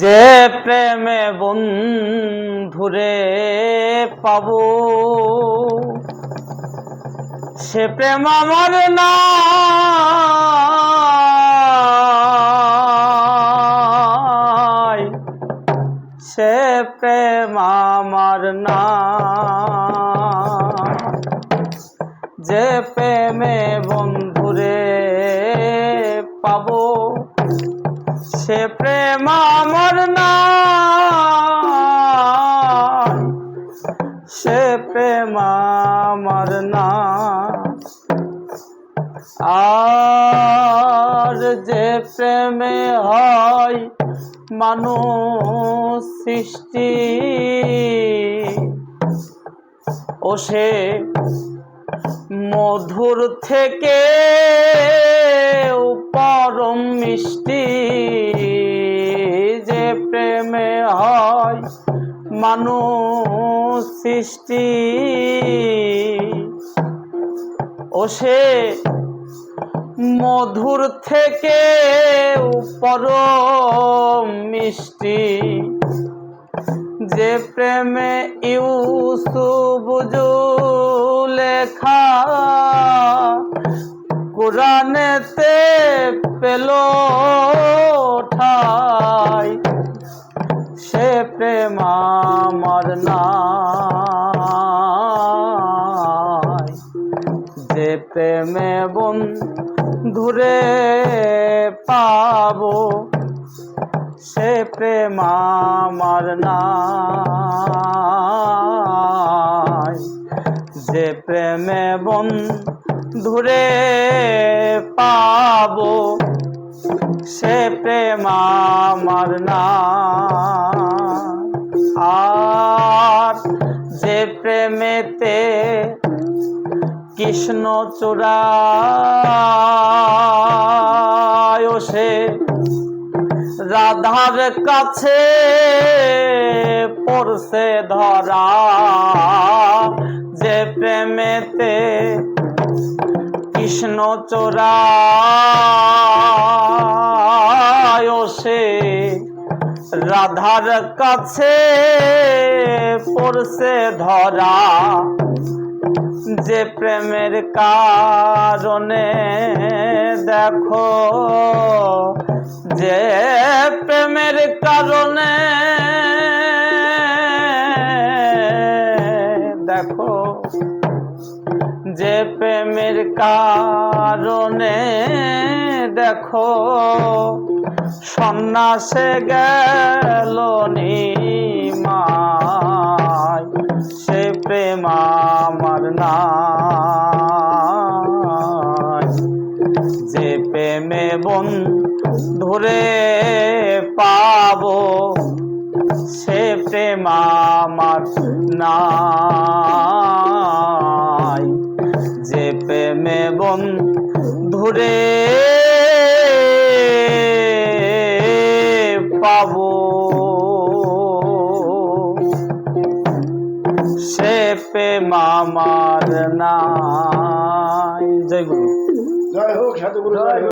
যে প্রেমে বন্ধুরে পাব, সে প্রেম আমার নাই সে প্রেম আমার না। যে প্রেমে বন্ধুরে পাবো সে প্রেম আমার না সে প্রেম আমার না আর যে প্রেমে হয় মানুষ সৃষ্টি, ও সে মধুর থেকে মানুষ সৃষ্টি। ও সে মধুর থেকে পরম মিষ্টি। যে প্রেমে ইউসুফ লেখা কোরআনেতে পেল। প্রেম আমার নাই। যে প্রেমে বন ধরে পাবো, সে প্রেম আমার নাই। যে প্রেমে বন ধরে পাবো, সে প্রেম আমার না আর যে প্রেমেতে কৃষ্ণ চূড়ায় সে রাধার কাছে পড়ছে ধরা যে প্রেমেতে কৃষ্ণ চোরায় রাধার কাছে পড়ছে ধরা, যে প্রেমের কারণে দেখো, যে প্রেমের কারণে দেখো, যে প্রেমের কারণে দেখো সন্ন্যাসে গেল নিমায় সে প্রেম আমার নাই। যে প্রেমে বন ধরে পাবো, সে প্রেম আমার নাই। যে প্রেমে বন ধরে পাবো। সে প্রেম আমার নাই। জয় গুরু। জয় হোক সাধুগুরু জয় হোক।